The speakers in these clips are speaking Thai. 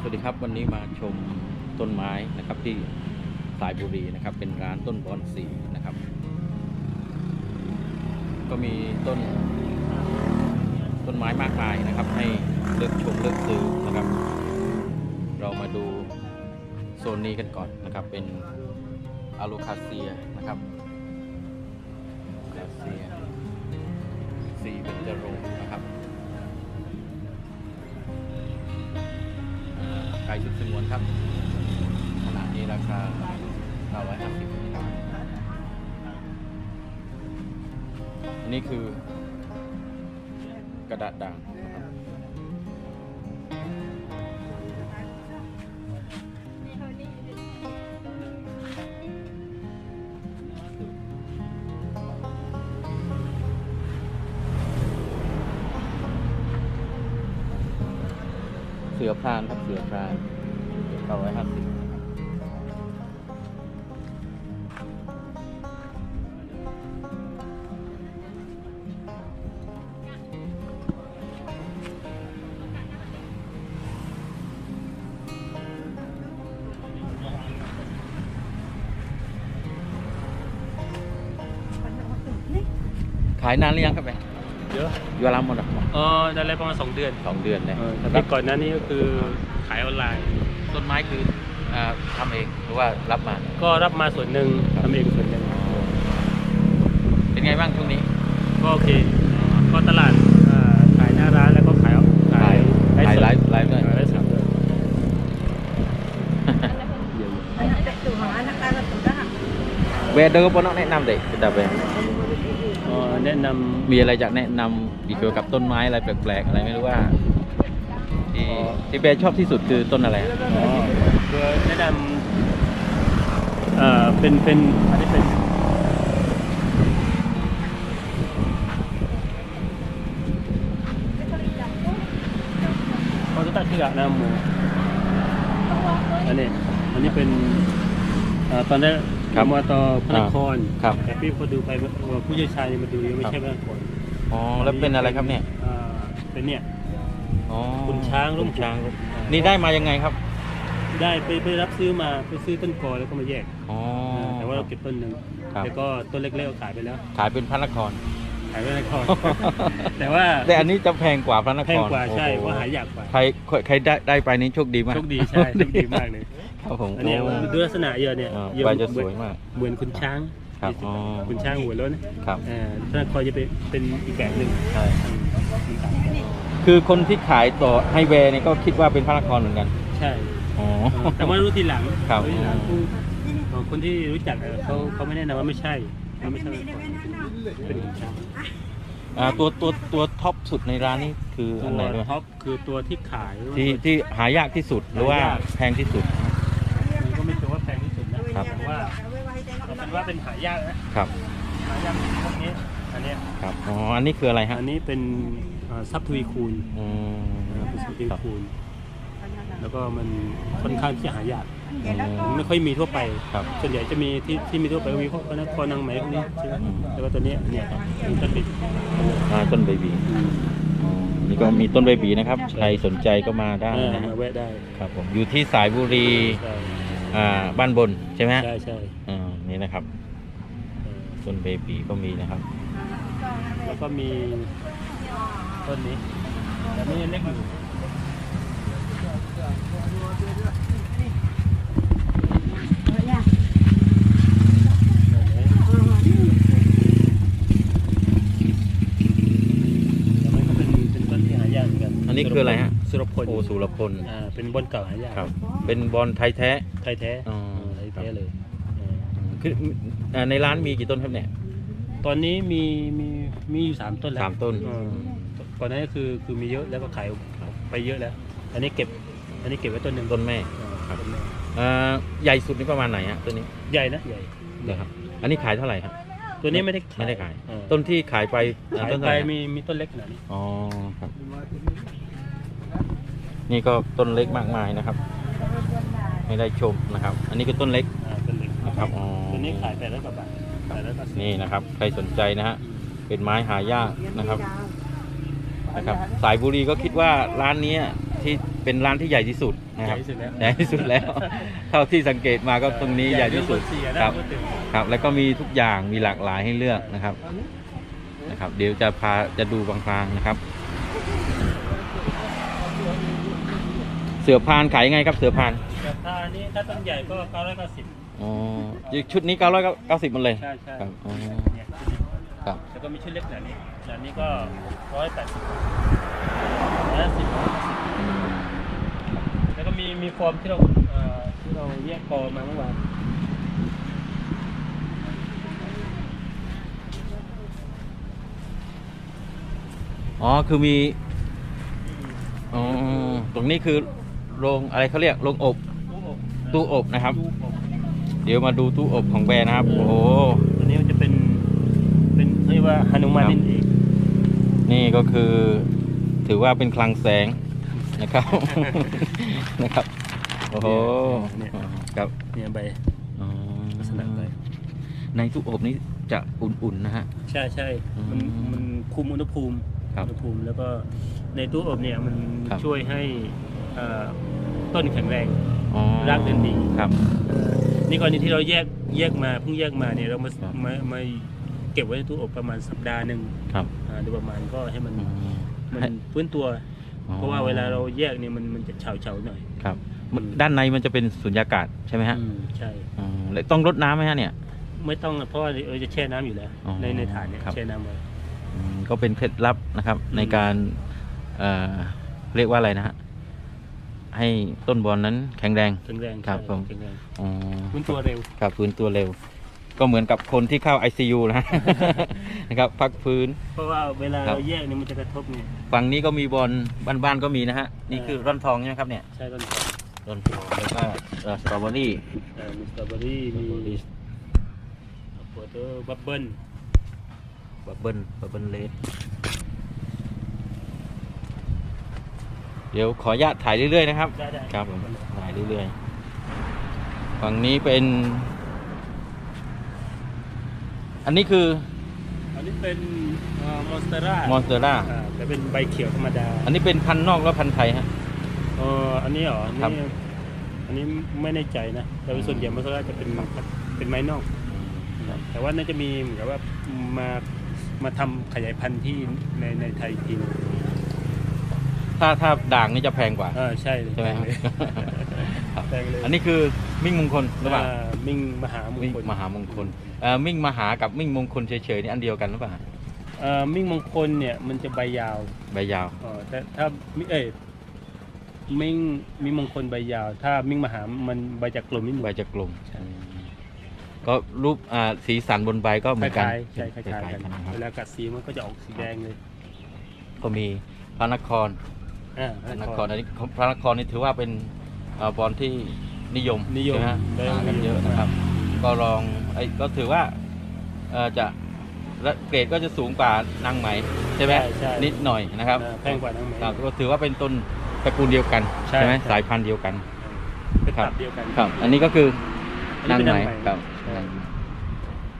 สวัสดีครับวันนี้มาชมต้นไม้นะครับที่สายบุรีนะครับ เป็นร้านต้นบอนสีนะครับ ก็มีต้นต้นไม้มากมายนะครับ ให้เลือกชมเลือกซื้อนะครับ เรามาดูโซนนี้กันก่อนนะครับ เป็นอะโลคาเซียนะครับ สีเบญจรงค์นะครับไก่ชุดสมวนครับ ขนาดนี้ราคา950ครับอันนี้คือกระดาษด่าง เสือพรานครับเสือพราน950นะครับขายนานหรือยังครับแม่เยอะอยู่รามหมดอะ เออได้แล้วประมาณสองเดือนสองเดือนเลยเออแต่ก่อนหน้านี้ก็คือขายออนไลน์ ต้นไม้คืออ่าทำเองหรือว่ารับมา ก็รับมาส่วนหนึ่งทำเองส่วนหนึ่งเป็นไงบ้างช่วงนี้ ก็โอเค ก็ตลาดอ่าขายหน้าร้านแล้วก็ขายขายขายสดไลฟ์ไลฟ์ด้วย ขายไลฟ์สดด้วยเยอะเวเดอร์ปนแนะนำเด็กจะเวๆก็แนะนำ มีอะไรจากแนะนำ เกี่ยวกับต้นไม้อะไรแปลกๆอะไรไม่รู้ว่าที่ที่เบชอบที่สุดคือต้นอะไรอะอ๋อคือแนะนำเอ่อเป็นเป็นอันนี้เป็นเขาจะตัดที่กะนาหมูอันนี้อันนี้เป็นเอ่อตอนแรกมาต่อพระนครครับแต่พี่พอดูไปว่าผู้เชี่ยวชาญมาดูยังไม่ใช่พระนคร อ๋อแล้วเป็นอะไรครับเนี่ยอ่าเป็นเนี่ย อ๋อคุณช้างร่มคุณช้างอ่านี่ได้มายังไงครับได้ไปไปรับซื้อมาไปซื้อต้นกอแล้วก็มาแยกอ๋อ แต่ว่าเราเก็บต้นหนึ่งครับ แล้วก็ต้นเล็กๆก็ขายไปแล้วขายเป็นพระนคร ขายไปในคลอง แต่ว่าแต่อันนี้จะแพงกว่าพระนครแพงกว่าใช่โอ้โว่าหายากกว่าใครใครได้ได้ไปนี้โชคดีมากโชคดีใช่โชคดีมากเลยครับผมอันเนี้ยโอ้ดูลักษณะเยอะเนี่ยอ่าเยอะใบจะสวยมาก เหมือนคุณช้าง ครับอ๋อ คุณช้างหัวโล้นครับ อ่าพระนครจะเป็นเป็นอีกแบบหนึ่งใช่ อืมมันต่างกันคือคนที่ขายต่อให้เวย์เนี่ยก็คิดว่าเป็นพระนครเหมือนกัน ใช่ อ๋อเออแต่ว่ารู้ทีหลังครับ รู้ทีหลังผู้เอ่อคนที่รู้จักเอ่อเขาเขาไม่แนะนำว่าไม่ใช่ว่าไม่ใช่พระนครเป็นคุณช้าง อ่าตัวตัวตัวท็อปสุดในร้านนี้คืออันไหนตัด้ววยท็อปคือตัวที่ขายที่ที่หายากที่สุดหรือว่าหายากแพงที่สุด มันก็ไม่ถือว่าแพงที่สุดนะครับ แต่ว่าเอาเป็น ว่าเป็นหายากนะครับหายากพวกนี้อันเนี้ยครับอ๋ออันนี้คืออะไรฮะอันนี้เป็นเอ่อซับทวีคูณอืมนะครับเป็นซับทวีครับคูณแล้วก็มันค่อนข้างที่จะหายากอืมมันไม่ค่อยมีทั่วไปครับส่วนใหญ่จะมีที่ที่มีทั่วไปก็มีพวกพระนครนางไหมพวกนี้ใช่ไหมอืมแล้วก็ตัวเนี้ยเนี่ยครับเป็นต้นบิดอ่าต้นเบบีอ๋อนี่ก็มีต้นเบบีนะครับ ใครสนใจก็มาได้เออนะฮะมาแวะได้ครับผมอยู่ที่สายบุรีใช่อ่าบ้านบนใช่ไหมฮะใช่ใช่อ่า นี่นะครับเออต้นเบบีก็มีนะครับ แล้วก็มีต้นนี้แต่นี่ยังเล็กอยู่แต่มันก็เป็นเป็นต้นที่หายากเหมือนกันอันนี้คืออะไรฮะ สุรพลโอสุรพลอ่าเป็นบอนเก่าหายากครับ เป็นบอลไทยแท้ ไทยแท้ อ๋อ เออไทยแท้เลยเอ อคืออ่าในร้านมีกี่ต้นครับเนี่ยตอนนี้มีมีมีอยู่สามต้นแล้วสามต้นเออก่อนหน้านี้คือคือมีเยอะแล้วก็ขายไปเยอะแล้ว อันนี้เก็บ อันนี้เก็บไว้ต้นหนึ่งต้นแม่เออครับ ต้นแม่อ่าใหญ่สุดนี่ประมาณไหนฮะต้นนี้ใหญ่นะใหญ่เดี๋ยวครับ อันนี้ขายเท่าไหร่ครับ ตัวนี้ไม่ได้ไม่ได้ขาย เออต้นที่ขายไปอ่ขายต้นไปเท่าไหร่มีมีต้นเล็กขนาดนี้ อ๋อครับ นี่ก็ต้นเล็กมากมายนะครับ ให้ได้ชมนะครับ อันนี้คือต้นเล็กอ่าต้นเล็ก นะครับอ๋อตัวนี้ขายแปดร้อยกว่าบาทแปดร้อยบาทนี่นะครับ ใครสนใจนะฮะเป็นไม้หายากนะครับนะครับ สายบุรีก็คิดว่าร้านเนี้ยที่เป็นร้านที่ใหญ่ที่สุดนะครับใหญ่ที่สุดแล้วใหญ่ที่สุดแล้ว เท่าที่สังเกตมาก็ตรงนี้ใหญ่ที่สุด เสียครับพูดถึงครับ แล้วก็มีทุกอย่างมีหลากหลายให้เลือกนะครับนะครับ เดี๋ยวจะพาจะดูบางพลางๆนะครับ เสือพานขายยังไงครับเสือพานแต่ถ้านี่ถ้าต้นใหญ่ก็เก้าร้อยเก้าสิบ อ๋อชุดนี้990หมันเลยใช่ใช่ครับอ๋อเนี่ยครับแล้วก็มีชุดเล็กแบบนี้แบบนี้ก็ร้อยแปดสิบร้อยสิบแล้วก็มีมีฟอร์มที่เราเอ่อที่เราแยกกอมาเมื่อวานอ๋อคือมีอ๋อตรงนี้คือโรงอะไรเขาเรียกโรงอบตู้อบตู้อบนะครับ ตู้อบ เดี๋ยวมาดูตู้อบของแบรนด์นะครับ โอ้โหตัวนี้มันจะเป็น เป็นเรียกว่าฮานุมาครับนนินเองนี่ก็คือ ถือว่าเป็นคลังแสงนะครับ นะครับ โอ้โหเนี่ยครับเนี่ยใบอ๋อลักษณะใบในตู้อบนี้จะอุ่นๆนะฮะ ใช่ใช่มันอืมมันคุมอุณหภูมิครับอุณหภูมิแล้วก็ในตู้อบเนี่ยมันครับช่วยให้เอ่อต้นแข็งแรงอ๋อรากเดินดีครับเอ่อ นี่กรณีที่เราแยกแยกมาเพิ่งแยกมาเนี่ยเรามาครับ มามาเก็บไว้ในตู้อบประมาณสัปดาห์หนึ่งครับอ่าโดยประมาณก็ให้มันอืมมันให้ฟื้นตัว อ๋อเพราะว่าเวลาเราแยกเนี่ยมันมันจะเฉาเฉาๆหน่อยครับมันด้านในมันจะเป็นสุญญากาศใช่ไหมฮะอืมใช่ อ๋อแล้วต้องรดน้ำไหมฮะเนี่ย ไม่ต้องเพราะว่าเออจะแช่น้ำอยู่แล้ว อ๋อในในฐานเนี่ยครับ แช่น้ำไว้ อืมก็เป็นเคล็ดลับนะครับอืมในการเอ่อเรียกว่าอะไรนะฮะ ให้ต้นบอลนั้นแข็งแรงแข็งแรงครับใช่ผมแข็งแรงอ๋อฟื้นตัวเร็วครับฟื้นตัวเร็ว ก็เหมือนกับคนที่เข้า ICU นะนะครับพักฟื้น เพราะว่าเวลาครับเราแยกเนี่ยมันจะกระทบเนี่ยฝั่งนี้ก็มีบอลบ้านๆก็มีนะฮะนี่คือร่อนทองใช่ไหมครับเนี่ยใช่ต้นร่อนทองแล้วก็เอ่อสตรอเบอรี่เอ่อมีสตรอเบอรี่มีมีโปเตอร์บับเบิ้ลบับเบิ้ลบับเบิ้ลเลส เดี๋ยวขออนุญาตถ่ายเรื่อยๆนะครับ ได้ได้ครับผมถ่ายเรื่อยๆ ฝั่งนี้เป็น อันนี้คืออันนี้เป็นมอนสเตอร่ามอนสเตอร่าจะเป็นใบเขียวธรรมดาอันนี้เป็นพันธุ์นอกแล้วพันธุ์ไทยฮะ เอออันนี้เหรออันครับ นี้อันนี้ไม่แน่ใจนะ แต่เป็นส่วนใหญ่มอนสเตอร่าจะเป็นเป็นไม้นอก แต่ว่าน่าจะมีเหมือนกับว่ามามาทำขยายพันธุ์ที่ในในไทยอีกทีหนึง ถ้าถ้าด่างนี่จะแพงกว่า เออใช่เลยใช่ไหมครับครับแพงเลยอันนี้คือมิ่งมงคลหรือเปล่าอ่ามิ่งมหามงมิ่งคลมหามงคลเอ่อมิ่งมหากับมิ่งมงคลเฉยๆนี่อันเดียวกันหรือเปล่าเอ่อมิ่งมงคลเนี่ยมันจะใบยาวใบยาวเออแต่ถ้ามิเอ้ยมิ่งมิ่งมงคลใบยาว ถ้ามิ่งมหามันใบจากกลมนิดหนึงใบจะกลมใช่ ก็รูปอ่าสีสันบนใบก็เหคมือนกันล้ายๆใช่คล้ายๆกัน นะครับเวลากัดสีมันก็จะออกสีแดงเลยก็มีพระนคร อ่าพระนครอันนี้พระนครนี่ถือว่าเป็นอ่าบอลที่นิยมนิยมใช่ไหฮะได้หากันเยอะนะครับ ก็ลองไอ้ก็ถือว่าเอ่อจะและเกรดก็จะสูงกว่านางไหมใช่ไหมใช่ใช่นิดหน่อยนะครับอ่าแพงกว่านางไหมครับก็ถือว่าเป็นต้นตระกูลเดียวกันใช่ไหมใช่สายพันธุ์เดียวกันเป็นครับตับเดียวกันครับ อันนี้ก็คืออันนานี้งเป็นไหมนางไหมครับใช่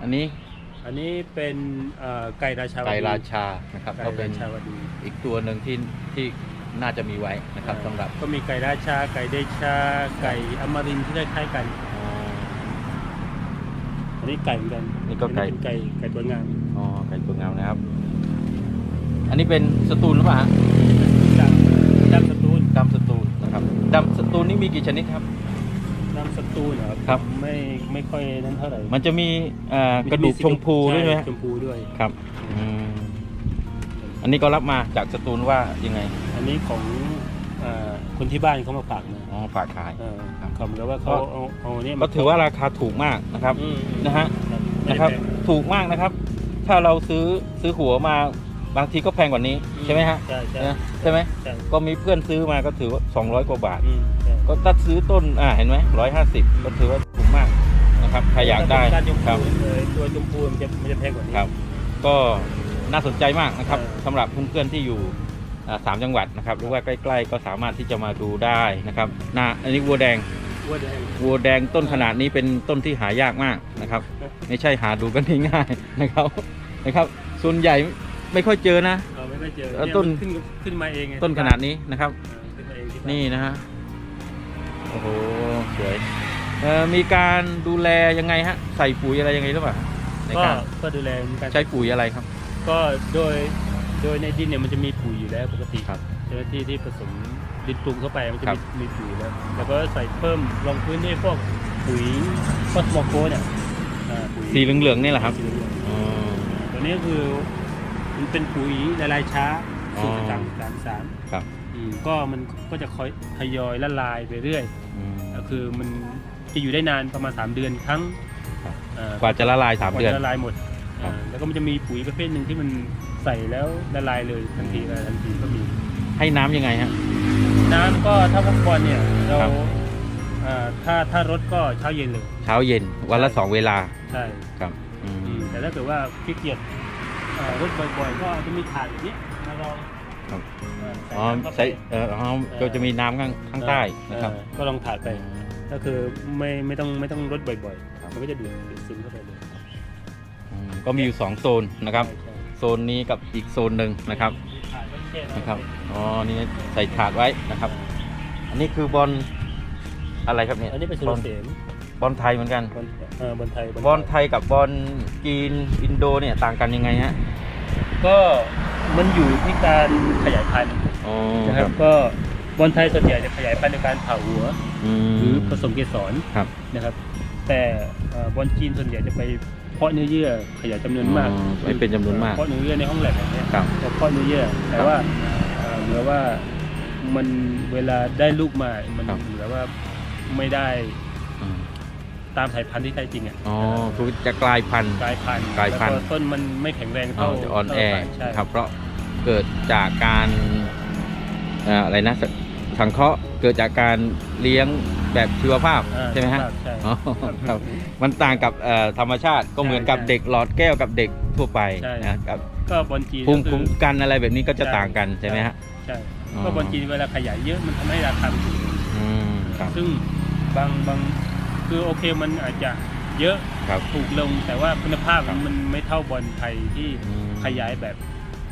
อันนี้อันนี้เป็นเอ่อไก่ราชาวดีไก่ราชานะครับไก่ก็เป็นราชาวดีอีกตัวหนึ่งที่ที่ น่าจะมีไว้นะครับสำหรับก็มีไก่ราชา ไก่เดชา ไก่อมรินทร์ที่คล้ายๆกันอ๋ออันนี้ไก่เหมือนกันนี่ก็ไก่ อัเป็นไก่ไก่ตัวงามอ๋อไก่ตัวงามนะครับ อันนี้เป็นสตูลหรือเปล่าฮะดำดำสตูลดำสตูลนะครับดำสตูลนี่มีกี่ชนิดครับ ดำสตูลเหรอครับไม่ไม่ค่อยนั้นเท่าไหร่มันจะมีเอ่อกระดูกชมพูด้วยไหมใชมพูด้วย ครับอืมอันนี้ก็รับมาจากสตูลว่ายังไง อันนี้ของเอ่อคนที่บ้านเขามาฝากมาอ๋อฝากขาย เออครับเขาเหมือนกับว่าเขาเอาเอาเนี่ยก็ถือว่าราคาถูกมากนะครับ อืมนะฮะครับนะครับไม่ได้แพง ถูกมากนะครับ ถ้าเราซื้อซื้อหัวมาบางทีก็แพงกว่านี้ใช่ไหมฮะใช่ใช่นะใช่ไหมใช่ก็มีเพื่อนซื้อมาก็ถือว่า200 กว่าบาท อืมใช่ ก็ถ้าซื้อต้นอ่าเห็นไหมร้อยห้าสิบก็ถือว่าถูกมากนะครับใครอยากได้การชมครัพูบเออตัวชมพูมันจะมันจะแพงกว่านี้ ครับ ก็น่าสนใจมากนะครับเออ สำหรับเพื่อนๆที่อยู่อ่า สามจังหวัดนะครับหรือว่าใกล้ ๆ ก็สามารถที่จะมาดูได้นะครับหน้าอันนี้วัวแดงวัวแดงวัวแดงต้นขนาดนี้เป็นต้นที่หายากมากนะครับ ไม่ใช่หาดูกันง่ายๆนะครับนะครับ ส่วนใหญ่ไม่ค่อยเจอนะเราไม่เคไม่เจอเอ่อเยต้นมัขึ้นขึ้นมาเองไงต้นขนาดนี้นะครับเออขึ้นมาเองที่บ้านี่นะฮะโอ้โหสวยเอ่อมีการดูแลยังไงฮะใส่ปุ๋ยอะไรยังไงหรือเปล่าในก็การก็ดูแลเหมือนกันใช้ปุ๋ยอะไรครับ ก็โดย โดยในดินเนี่ยมันจะมีปุ๋ยอยู่แล้วปกติครับเจ้าหน้าที่ที่ผสมดินปรุงเข้าไปมันจะครัมีบมีปุ๋ยแล้ว แล้วก็ใส่เพิ่มรองพื้นด้วยพวกปุ๋ยพวกสมอโกเนี่ยอ่าปุ๋ยสีเหลืองๆนี่แหละครับสีเหลืองอ๋อ ๆตัวนี้ก็คือมันเป็นปุ๋ยละลายช้าอ๋อ สูตรสามสามสามครับอืมก็มันก็จะค่อยทยอยละลายไปเรื่อย อืม ก็คือมันจะอยู่ได้นานประมาณ 3 เดือนครั้งครับอ่ากว่าจะละลายสามกว่าเดือนจะละลายหมด ครับอ่าแล้วก็มันจะมีปุ๋ยประเภทหนึ่งที่มันใส่แล้วละลายเลยทันทีละลายทันทีก็มี ให้น้ำยังไงฮะ น้ำก็ถ้าพักบอลเนี่ยเราครับอ่าถ้าถ้ารถก็เช้าเย็นเลย เช้าเย็นวันละใช่ สองเวลาใช่ ครับอืมอืมแต่ถ้าเกิดว่าขี้เกียจอ่ารถบ่อยๆ ก็จะมีถ่านแบบนี้มาลองครับอ่าใส่อ๋อน้ำเข้าไปใส่เอออ๋อก็จะมีน้ำข้างข้างใต้นะครับ เออก็ลองถ่านไป ก็คือไม่ไม่ต้องไม่ต้องรดบ่อยครับ ๆ มันก็จะดูดดูดซึมเข้าไปเลยอืม ก็มีอยู่สองโซนนะครับใช่ใช่โซนนี้กับอีกโซนหนึ่งนะครับมีถ่านก็แช่ไว้นะครับอ๋อนี่ใส่ถาดไว้นะครับ อันนี้คือบอลอะไรครับเนี่ยอันนี้เป็นสุบรอลเสนบอลไทยเหมือนกันบอลเอ่อบอลไทยบอลไทยกับบอลจีนอินโดเนี่ยต่างกันยังไงฮะก็มันอยู่ที่การขยายพันธุ์อ๋อนะครับก็บอลไทยส่วนใหญ่จะขยายพันธุ์ในการผ่าหัวอืมหรือผสมเกสรครับนะครับ แต่เอ่อบอลจีนส่วนใหญ่จะไป เพาะเนื้อเยื่อขยายจำนวนมากอ๋อไม่เป็นจำนวนมากเพาะเนื้อเยื่อในห้องแลบแบบเนี้ยครับก็เพาะเนื้อเยื่อแต่ว่าเอ่อเหมือนว่ามันเวลาได้ลูกมา มันครับเหมือนว่าไม่ได้อืมตามสายพันธุ์ที่แท้จริงอะ อ๋อ คือจะกลายพันธุ์ กลายพันธุ์กลายพันธุ์แวต้นมันไม่แข็งแรงอ๋อเท่าจะอ่อนแอเท่าใช่ครับ เพราะเกิดจากการเอ่ออะไรนะสสังเคราะห์ เกิดจากการเลี้ยงแบบชีวภาพอ่าใช่ไหมฮะใช่อ๋อครับมันต่างกับเอ่อธรรมชาติก็เหมือนกับใช่เด็กหลอดแก้วกับเด็กทั่วไปใช่ นะครับก็บอลจีนภูมิก็คือคุ้มกันอะไรแบบนี้ก็จะใช่ ต่างกันใช่ไหมฮะ ใช่อ๋อ ก็บอลจีนเวลาขยายเยอะมันทำให้ราคามันสูงอืมครับซึ่งบางบางคือโอเคมันอาจจะเยอะครับ ถูกลง แต่ว่าคุณภาพครับ มันไม่เท่าบอลไทยที่อืมขยายแบบ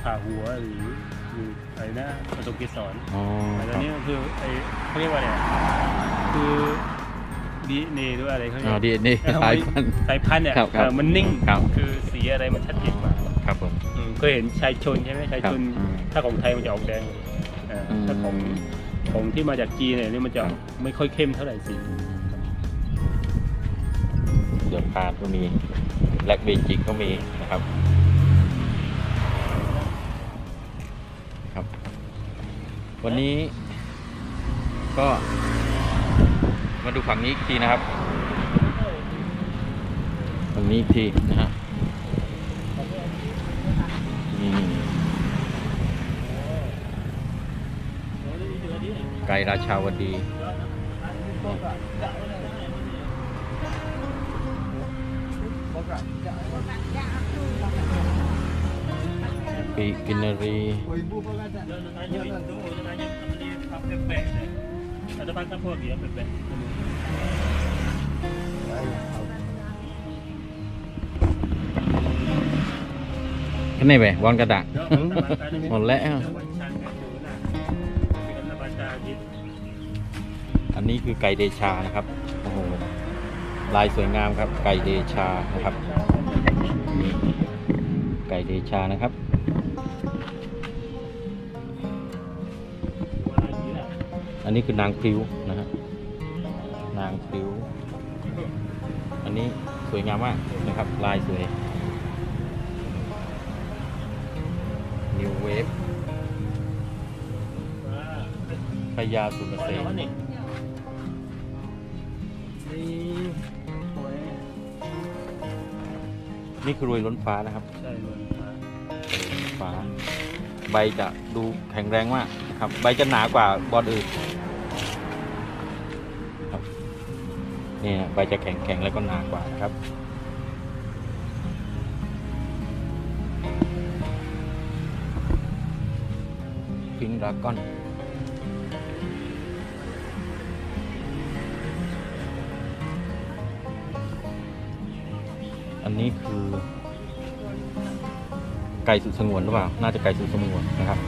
ผ่าหัวหรือหรือ อะไรนะผสมเกสรอ๋อแต่คตอรันบนี้ก็คือไอเขาเรียกว่าอะไรอะคือดีเนหรืออะไรเขาเรีอ๋ยอกดีนี่เออสายพันธุ์ สายพันธุ์เนี่ยครับครับเออมันนิ่งครับ คือสีอะไรมันชัดเจนกว่าครับผม อืมเคยเห็นชายชนใช่ไหมชายชนครับอืมถ้าของไทยมันจะออกแดงเอออมถ้าของของที่มาจากจีนเนี่ยนี่มันจะครับไม่ค่อยเข้มเท่าไหร่สีเดือดพานก็มีแบล็กเบจิกก็มีนะครับครับ วันนี้ ก็มาดูฝั่งนี้อีกทีนะครับ ฝั่งนี้อีกทีนะฮะนี่ไก่ราชาวดี ปีกินรี ada pakai apa dia bebek kan ni beh wan kata Molek. molek ah. อันนี้คือไก่เดชานะครับโอ้โหลายสวยงามครับไก่เดชานะครับนี่ไก่เดชานะครับ อันนี้คือนางพริ้วนะฮะนางพริ้ว อันนี้สวยงามมากนะครับ ลายสวย New Wave พญาสุรเสน นี่คือรวยล้นฟ้านะครับใช่รวยฟ้า ใบจะดูแข็งแรงมากนะครับ ใบจะหนากว่าบอลอื่นครับนี่นะใบจะแข็งแข็งแล้วก็หนากว่านะครับพิงดราก้อน นนี้คือ ไก่สุดสงวนหรือเปล่า น่าจะไก่สุดสงวนนะครับ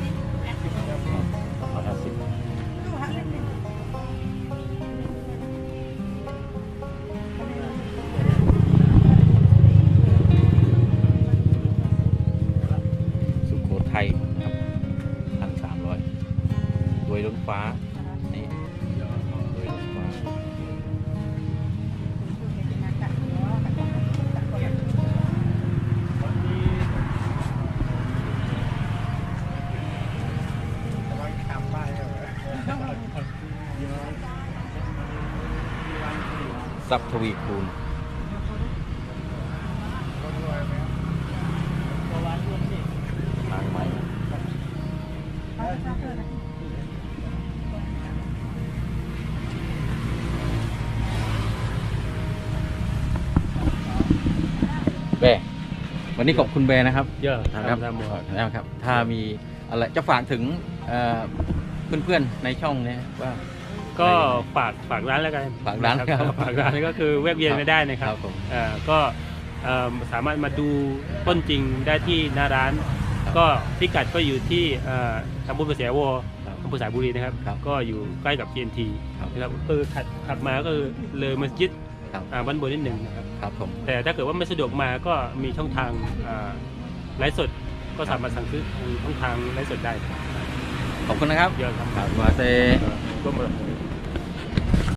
ทรัพย์ทวีคูณทางใหม่แบร์วันนี้ขอบคุณแบร์นะครับ เยอะนะครับทำหมดนะครับ ถ้ามีอะไรจะฝากถึงเอ่อเพื่อนๆในช่องเนี้ว่า ก็ฝากฝากร้านแล้วกันฝากร้านะคบฝากร้านก็คือแวะเวียนไม่ได้นะคครัรับบผมเอ่อก็เอ่อสามารถมาดูต้นจริงได้ที่หน้าร้านครับก็พิกัดก็อยู่ที่เอ่อตำบลประเสียวอครับอำเภอสายบุรีนะครับครับ ก็อยู่ใกล้กับ TNT ครับนะครับคือขับขับมาก็คือเลยมัสยิดครับอ่าบ้านบนนิดหนึ่งนะครับครับผมแต่ถ้าเกิดว่าไม่สะดวกมาก็มีช่องทางอ่าไลฟ์สดก็สามารถสั่งซื้อทางช่องทางไลฟ์สดได้ขอบคุณนะครับเยอะครับครับมาเซก็มา